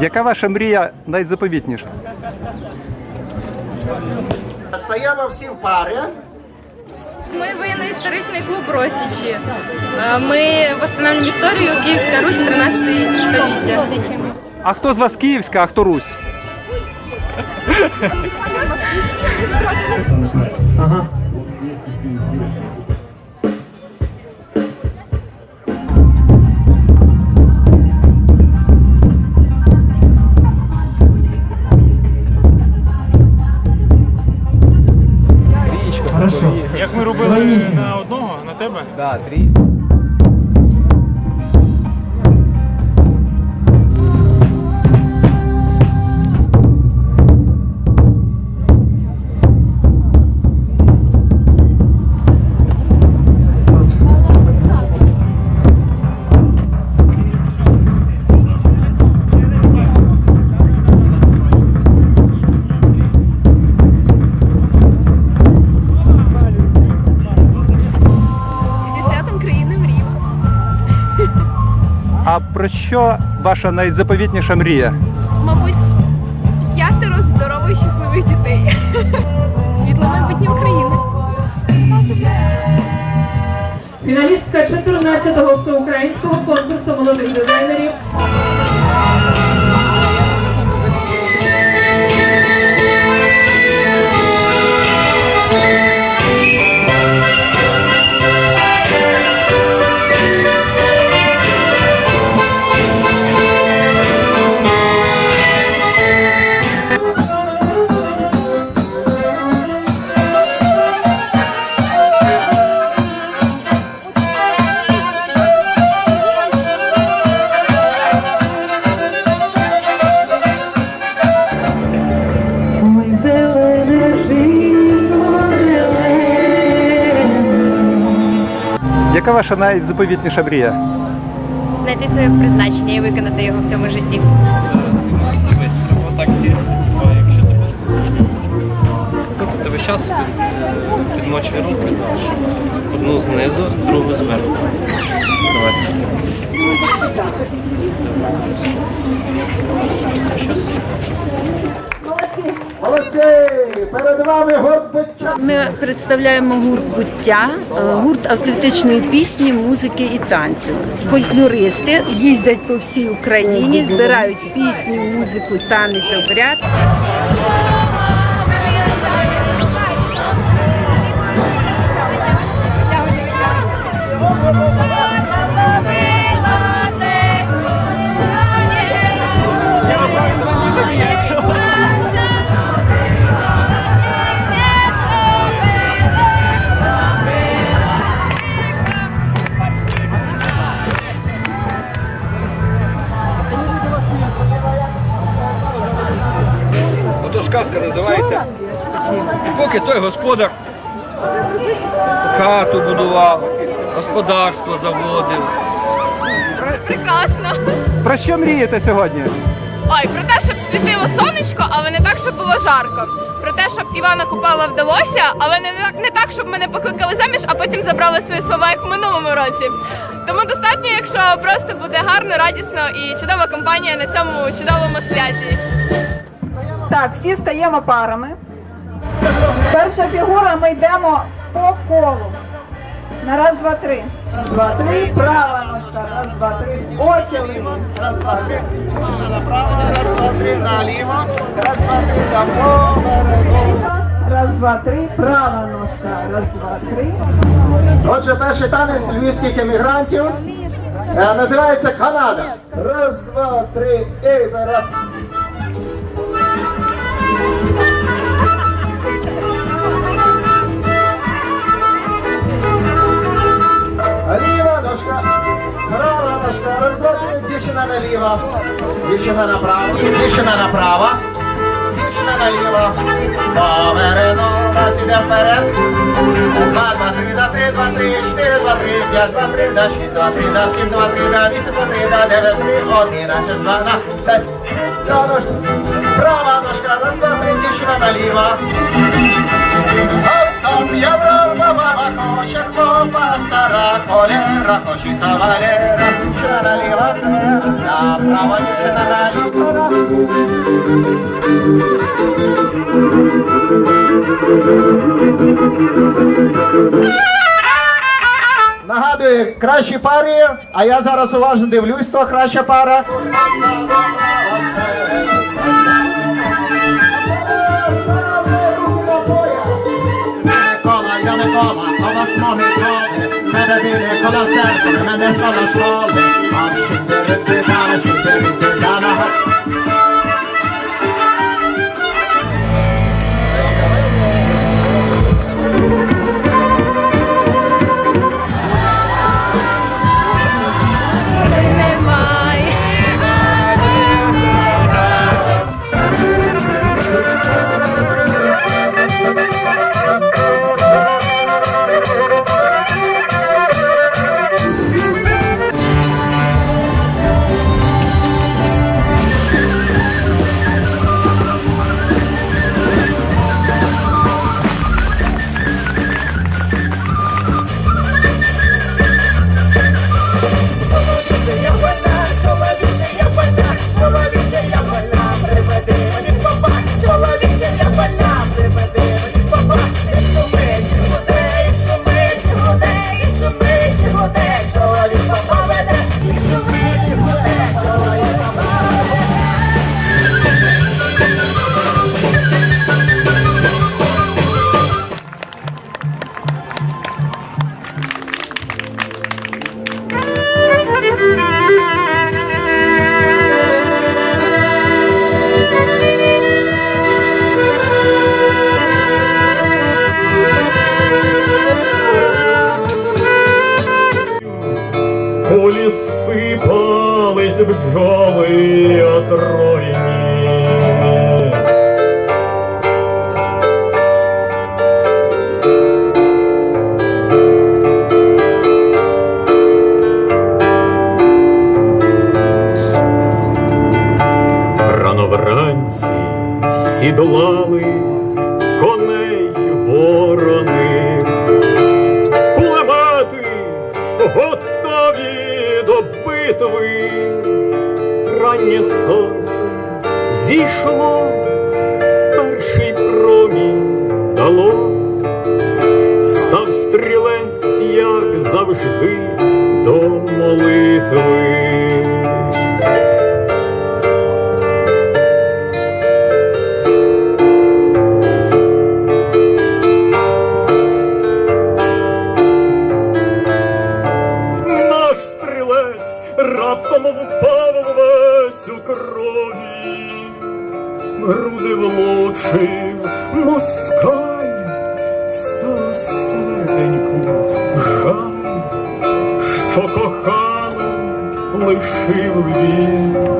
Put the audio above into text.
Яка ваша мрія найзаповітніша? Стаємо всі в парі. Ми воєнно-історичний клуб Росічі. Е, Ми встановлюємо історію Київська Русь 13 століття. А хто з вас Київська, а хто Русь? Як на А про що ваша найзаповітніша мрія? Мабуть, п'ятеро здорових щасливих дітей. Світло майбутнє України. Фіналістка 14-го всеукраїнського конкурсу молодих дизайнерів Яка ваша найзаповітніша мрія? Знайти своє призначення і виконати його в цьому житті. Так сісти, типа, якщо ти Ти весь час підмочує руки, одну знизу, другу зверху. Давай. Розкручусь. Ми представляємо гурт буття, е, гурт автентичної пісні, музики і танцю. Фольклористи їздять по всій Україні, збирають пісню, музику, танець, обряд. Отож І той господар хату будував, господарство заводив. Прекрасно. Про що мрієте сьогодні? Ой, про те, щоб світило сонечко, але не так, щоб було жарко. Про те, щоб Івана Купала вдалося, але не, так- не так, щоб мене покликали заміж, а потім забрали свої слова, як в минулому році. Тому достатньо, якщо просто буде гарно, радісно і чудова компанія на цьому чудовому святі. Так, всі стаємо парами. Перша фігура ми йдемо по колу. На раз, два, три. Раз, два, три. Права ножка. Раз, два, три. Очі Раз, два, три. Направо, раз, два, три, наліво, раз, два, три, направо, Раз, два, три. Права ножка. Раз, два, три. Отже, перший танець львівських емігрантів е, називається Канада. Раз, два, три, і вперед. Раз, два, три, дівчина наліво, дівчина направо, дівчина направо, дівчина наліво, повернулась, іде вперед. Два, два, три, два, три, два, три, чотири, два, три, п'ять, два, три, да, шість, два, три, да, сім, два, три, да, вісім, два, три, да, дев'ять, три, одинадцять, дванадцять. Права ножка, права ножка, раз, два, три, дівчина наліво. А стоп, я брав, баба, хоче хлопа, стара холера, хоче кавалера, наліво, направо, дівчина наліво. Нагадую, кращі пари, а я зараз уважно дивлюсь, то краща пара. Кола, я не кола, а вас мами När det ville kolla särskilt men det kollar skalet Man skjuter inte bara, skjuter inte Полі сипались бджоли отруйні. Рано вранці сідлали битви. Раннє сонце зійшло, перший промінь дало. Став стрілець, як завжди, до молитви. Впав весь у крові, груди влучив москаль, стало серденьку жаль, що кохану лишив він.